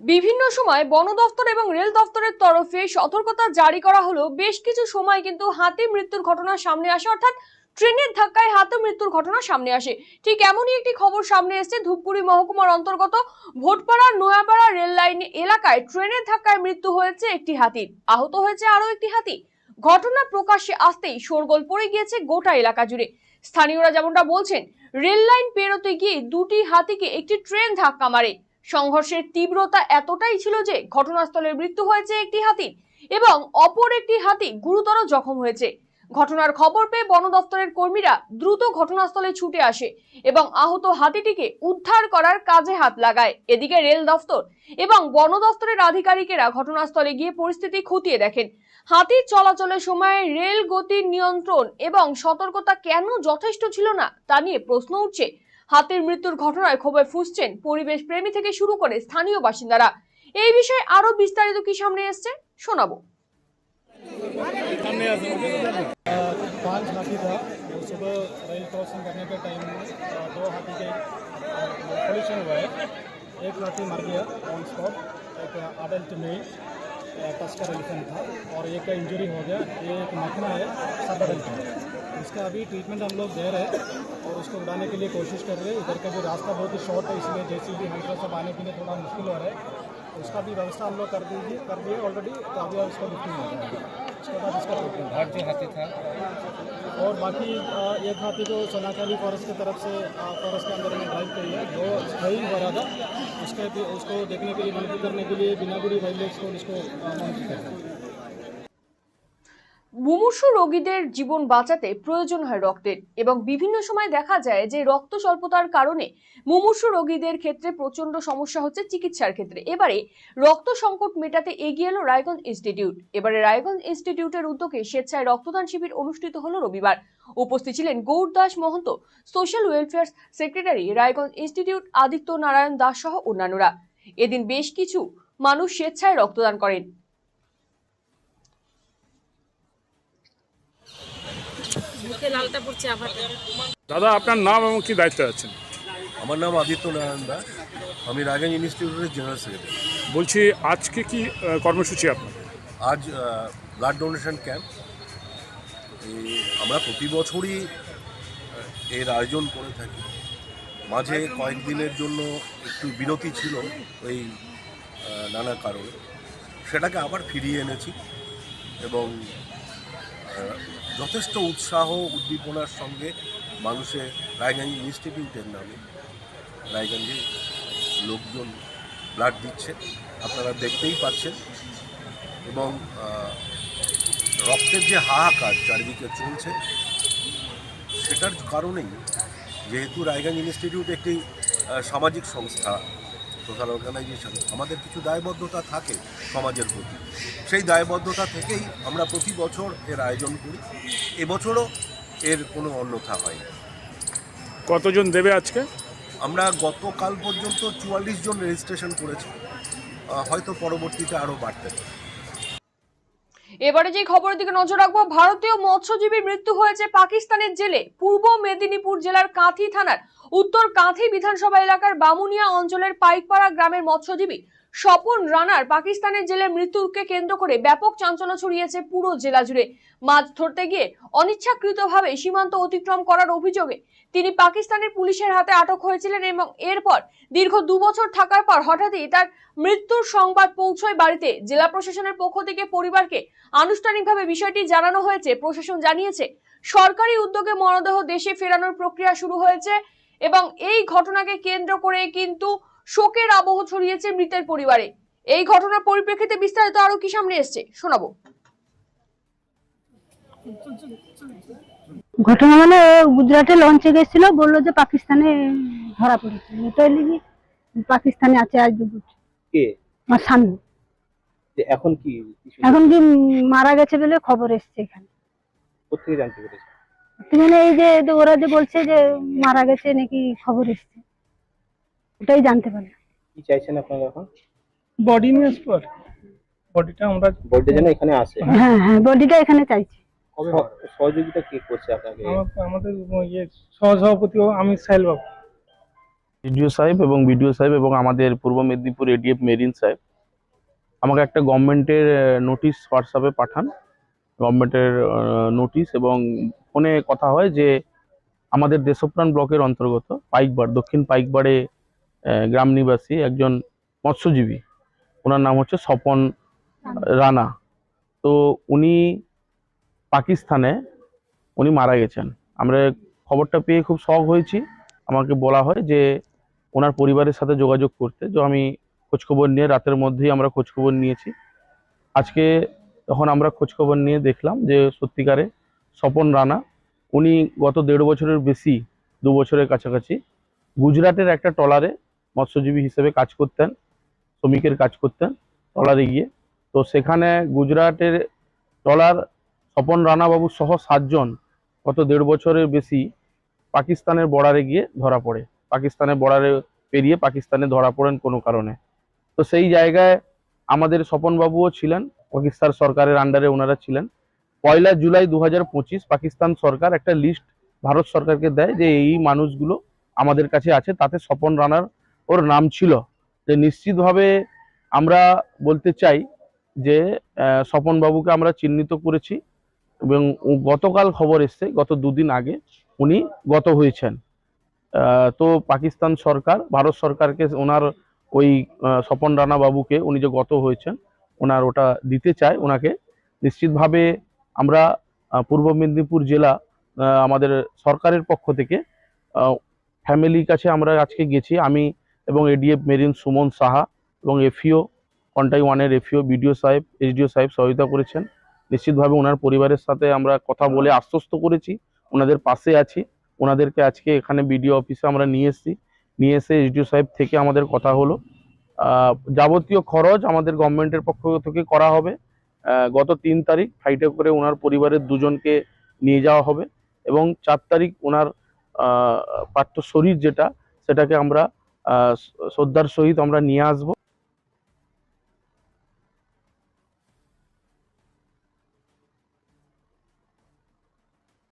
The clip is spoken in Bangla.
বিভিন্ন সময় বন দফতর এবং রেল দফতরের তরফে সতর্কতা জারি করা হলো। বেশ কিছু সময় কিন্তু হাতি মৃত্যুর ঘটনা সামনে আসে, অর্থাৎ ট্রেনের ধাক্কায় হাতে মৃত্যুর ঘটনা সামনে আসে। ঠিক এমনই একটি খবর সামনে এসেছে ধূপগুড়ি মহকুমার অন্তর্গত ভোটপাড়া নয়াপাড়া রেল লাইন এলাকায়। ট্রেনের ধাক্কায় মৃত্যু হয়েছে একটি হাতির আহত হয়েছে আরও একটি হাতি। ঘটনা প্রকাশ্যে আসতেই শোরগোল পড়ে গিয়েছে গোটা এলাকা জুড়ে। স্থানীয়রা যেমনটা বলছেন রেল লাইন পেরোতে গিয়ে দুটি হাতিকে একটি ট্রেন ধাক্কা মারে। সংঘর্ষের তীব্রতা এতটাই ছিল যে ঘটনাস্থলে মৃত্যু হয়েছে একটি হাতির এবং অপর একটি হাতি গুরুতর জখম হয়েছে। ঘটনার খবর পেয়ে বন দপ্তরের কর্মীরা দ্রুত ঘটনাস্থলে ছুটে আসে এবং আহত হাতিটিকে উদ্ধার করার কাজে হাত লাগায়। এদিকে রেল দফতর এবং বন দপ্তরের আধিকারিকেরা ঘটনাস্থলে গিয়ে পরিস্থিতি খতিয়ে দেখেন। হাতির চলাচলের সময় রেল গতির নিয়ন্ত্রণ এবং সতর্কতা কেন যথেষ্ট ছিল না তা নিয়ে প্রশ্ন উঠছে। হাতির মৃত্যুর ঘটনায় ক্ষোভে ফুসছেন পরিবেশ প্রেমী থেকে শুরু করে স্থানীয় বাসিন্দারা এই বিষয়ে আরো বিস্তারিত কি সামনে এসছে শোনাবো पांच हाथी था वो सुबह रेल क्रॉसिंग करने के टाइम में अ, दो हाथी के पोल्यूशन हुआ है एक हाथी मर गया ऑन स्पॉट एक अडल्ट मेल टस्कर एलिफेंट था और एक का इंजरी हो गया ये एक मखना है सब अडल्ट है इसका अभी ट्रीटमेंट हम लोग दे रहे हैं और उसको उड़ाने के लिए कोशिश कर रहे हैं। इधर का जो रास्ता बहुत ही शॉर्ट है इसलिए जैसे भी हल्का सब आने के लिए थोड़ा मुश्किल हो रहा है। उसका भी व्यवस्था हम लोग कर दीजिए कर दिए ऑलरेडी तो अभी उसको लिफ्टिंग हो जाएगा उसके बाद इसका ट्रीटमेंट और जो हाथी था। और बाकी एक हाथी को सोनाखाली फॉरेस्ट की तरफ़ से फॉरेस्ट के अंदर में ड्राइव करी है जो सही हो रहा था उसके उसको देखने के लिए मॉनिटर करने के लिए बिना बिनागुड़ी वाइल्ड लाइफ को उसको मॉनिटर करता है মুমূর্ষু রোগীদের জীবন বাঁচাতে প্রয়োজন হয় রক্তের। এবং বিভিন্ন সময় দেখা যায় যে রক্ত স্বল্পতার কারণে মুমূর্ষু রোগীদের ক্ষেত্রে প্রচণ্ড সমস্যা হচ্ছে চিকিৎসার ক্ষেত্রে। এবারে রক্ত সংকট মেটাতে এগিয়ে এলো রায়গঞ্জ ইনস্টিটিউট। এবারে রায়গঞ্জ ইনস্টিটিউটের উদ্যোগে স্বেচ্ছায় রক্তদান শিবির অনুষ্ঠিত হলো রবিবার। উপস্থিত ছিলেন Gour Das Mahanta, social welfare secretary Raiganj institute Aditya Narayan Das সহ অন্যান্যরা। এদিন বেশ কিছু মানুষ স্বেচ্ছায় রক্তদান করেন। মুখে লালটা পড়ছে আবার দাদা আপনার নাম এবং কি দায়িত্ব আছেন? আমার নাম আদিত্য নারায়ণ দা আমি রাগেন ইনস্টিটিউটের জেনারেল সেক্রেটারি। বলছি আজকে কি কর্মসূচি আপনার? আজ ব্লাড ডোনেশন ক্যাম্প। আমরা প্রতি বছরই এর আয়োজন করে থাকি। মাঝে কয়েকদিনের জন্য একটু বিরতি ছিল ওই নানা কারণে। সেটাকে আবার ফিরিয়ে এনেছি এবং যথেষ্ট উৎসাহ উদ্দীপনার সঙ্গে মানুষে রায়গঞ্জ ইনস্টিটিউটের নামে রায়গঞ্জে লোকজন ব্লাড দিচ্ছে, আপনারা দেখতেই পাচ্ছেন। এবং রক্তের যে হাহাকার চারিদিকে চলছে, সেটার কারণেই যেহেতু রায়গঞ্জ ইনস্টিটিউট একটি সামাজিক সংস্থা সোশ্যাল অর্গানাইজেশন আমাদের কিছু দায়বদ্ধতা থাকে সমাজের প্রতি। সেই দায়বদ্ধতা থেকেই আমরা প্রতি বছর এর আয়োজন করি। এবছরও এর কোনো অন্যথা হয় কতজন দেবে আজকে? আমরা গতকাল পর্যন্ত চুয়াল্লিশ জন রেজিস্ট্রেশন করেছি। হয়তো পরবর্তীতে আরও বাড়তে পারে। এবারে যে খবরের দিকে নজর রাখব, ভারতীয় মৎস্যজীবীর মৃত্যু হয়েছে পাকিস্তানের জেলে, পূর্ব মেদিনীপুর জেলার কাঁথি থানার। উত্তর কাঁথি বিধানসভা এলাকার বামুনিয়া অঞ্চলের পাইকপাড়া গ্রামের মৎস্যজীবী স্বপন রানার পাকিস্তানের জেলে মৃত্যুকে কেন্দ্র করে ব্যাপক চাঞ্চল্য ছড়িয়েছে পুরো জেলা জুড়ে। মাছ ধরতে গিয়ে অনিচ্ছাকৃতভাবে সীমান্ত অতিক্রম করার অভিযোগে তিনি পাকিস্তানের পুলিশের হাতে আটক হয়েছিলেন এবং এরপর দীর্ঘ দু বছর থাকার পর হঠাৎই তার মৃত্যুর সংবাদ পৌঁছয় বাড়িতে। জেলা প্রশাসনের পক্ষ থেকে পরিবারকে আনুষ্ঠানিকভাবে বিষয়টি জানানো হয়েছে। প্রশাসন জানিয়েছে, সরকারি উদ্যোগে মরদেহ দেশে ফেরানোর প্রক্রিয়া শুরু হয়েছে এবং এই ঘটনাকে কেন্দ্র করে কিন্তু শোকের আবহ ছড়িয়েছে মৃতের পরিবারে। এই ঘটনার পরিপ্রেক্ষিতে বিস্তারিত আরও কি সামনে এসছে শোনাবো। ঘটনা মানে গুজরাটে লঞ্চে গেছিল বলল যে পাকিস্তানে ধরা পড়েছে। পাকিস্তানে আছে আজ কে? আমার স্বামী। এখন কি এখন কি মারা গেছে বলে খবর এসছে এখানে। কোথেকে জানতে পেরেছে? মানে এই যে যে ওরা যে বলছে যে মারা গেছে নাকি খবর এসছে। ওটাই জানতে পারলাম। কি চাইছেন আপনারা এখন? বডি নিয়ে আসবার বডিটা আমরা বলতে যেন এখানে আসে। হ্যাঁ হ্যাঁ বডিটা এখানে চাইছি। সহ- সহযোগিতা কে করছে আপনাকে? আমাদের ইয়ে সহসভাপতি আমি সাহেল বাবু। এসডিও সাহেব এবং বিডিও সাহেব এবং আমাদের পূর্ব মেদিনীপুর এডিএফ মেরিন সাহেব আমাকে একটা গভর্নমেন্টের নোটিশ হোয়াটসঅ্যাপে পাঠান। গভর্নমেন্টের নোটিশ এবং ফোনে কথা হয় যে আমাদের দেশপ্রাণ ব্লকের অন্তর্গত পাইকবাড় দক্ষিণ পাইকবাড়ে গ্রাম নিবাসী একজন মৎস্যজীবী। ওনার নাম হচ্ছে স্বপন রানা। তো উনি পাকিস্তানে উনি মারা গেছেন। আমরা খবরটা পেয়ে খুব শখ হয়েছি। আমাকে বলা হয় যে ওনার পরিবারের সাথে যোগাযোগ করতে। তো আমি খোঁজখবর নিয়ে রাতের মধ্যেই আমরা খোঁজখবর নিয়েছি। আজকে তখন আমরা খোঁজখবর নিয়ে দেখলাম যে সত্যিকারে স্বপন রানা, উনি গত দেড় বছরের বেশি, দু বছরের কাছাকাছি গুজরাটের একটা ট্রলারে মৎস্যজীবী হিসেবে কাজ করতেন, শ্রমিকের কাজ করতেন ট্রলারে গিয়ে। তো সেখানে গুজরাটের ট্রলার স্বপন রানাবাবু সহ সাতজন গত দেড় বছরের বেশি পাকিস্তানের বর্ডারে গিয়ে ধরা পড়ে। পাকিস্তানের বর্ডারে পেরিয়ে পাকিস্তানে ধরা পড়েন কোনো কারণে। তো সেই জায়গায় আমাদের স্বপনবাবুও ছিলেন, পাকিস্তান সরকারের আন্ডারে ওনারা ছিলেন। পয়লা জুলাই দু পাকিস্তান সরকার একটা লিস্ট ভারত সরকারকে দেয় যে এই মানুষগুলো আমাদের কাছে আছে, তাতে স্বপন রানার ওর নাম ছিল। যে নিশ্চিতভাবে আমরা বলতে চাই যে আহ, স্বপনবাবুকে আমরা চিহ্নিত করেছি এবং গতকাল খবর এসছে গত দুদিন আগে উনি গত হয়েছেন। তো পাকিস্তান সরকার ভারত সরকারকে ওনার ওই স্বপন রানা বাবুকে উনি যে গত হয়েছেন ওনার ওটা দিতে চায় ওনাকে নিশ্চিতভাবে আমরা পূর্ব মেদিনীপুর জেলা আমাদের সরকারের পক্ষ থেকে ফ্যামিলির কাছে আমরা আজকে গেছি। আমি এবং এডিএফ মেরিন সুমন সাহা এবং এফিও কন্টাই ওয়ানের এফিও বিডিও সাহেব এসডিও সাহেব সহায়তা করেছেন। নিশ্চিতভাবে ওনার পরিবারের সাথে আমরা কথা বলে আশ্বস্ত করেছি, ওনাদের পাশে আছি। ওনাদেরকে আজকে এখানে বিডিও অফিসে আমরা নিয়ে এসেছি। নিয়ে এসে এসডিও সাহেব থেকে আমাদের কথা হলো। যাবতীয় খরচ আমাদের গভর্নমেন্টের পক্ষ থেকে করা হবে। গত তিন তারিখ ফ্লাইটে করে ওনার পরিবারের দুজনকে নিয়ে যাওয়া হবে এবং চার তারিখ ওনার পার্থ শরীর যেটা, সেটাকে আমরা শ্রদ্ধার সহিত আমরা নিয়ে আসব।